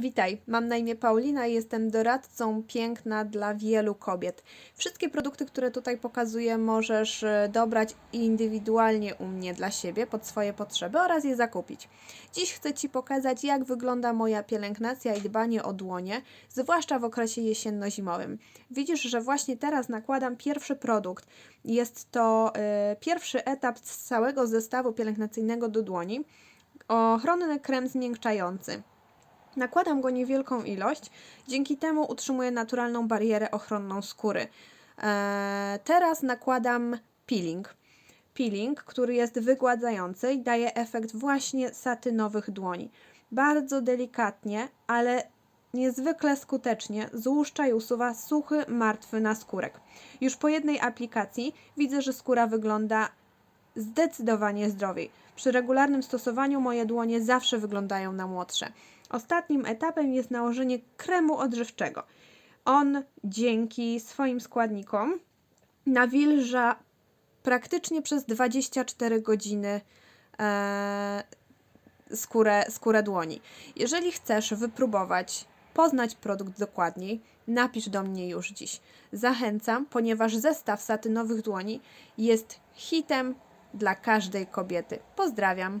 Witaj, mam na imię Paulina i jestem doradcą piękna dla wielu kobiet. Wszystkie produkty, które tutaj pokazuję, możesz e, dobrać indywidualnie u mnie dla siebie, pod swoje potrzeby oraz je zakupić. Dziś chcę Ci pokazać, jak wygląda moja pielęgnacja i dbanie o dłonie, zwłaszcza w okresie jesienno-zimowym. Widzisz, że właśnie teraz nakładam pierwszy produkt. Jest to e, pierwszy etap z całego zestawu pielęgnacyjnego do dłoni. Ochronny krem zmiękczający. Nakładam go niewielką ilość, dzięki temu utrzymuję naturalną barierę ochronną skóry. Eee, teraz nakładam peeling. Peeling, który jest wygładzający i daje efekt właśnie satynowych dłoni. Bardzo delikatnie, ale niezwykle skutecznie złuszcza i usuwa suchy, martwy naskórek. Już po jednej aplikacji widzę, że skóra wygląda zdecydowanie zdrowiej. Przy regularnym stosowaniu moje dłonie zawsze wyglądają na młodsze. Ostatnim etapem jest nałożenie kremu odżywczego. On dzięki swoim składnikom nawilża praktycznie przez 24 godziny e, skórę, skórę dłoni. Jeżeli chcesz wypróbować, poznać produkt dokładniej, napisz do mnie już dziś. Zachęcam, ponieważ zestaw satynowych dłoni jest hitem dla każdej kobiety. Pozdrawiam.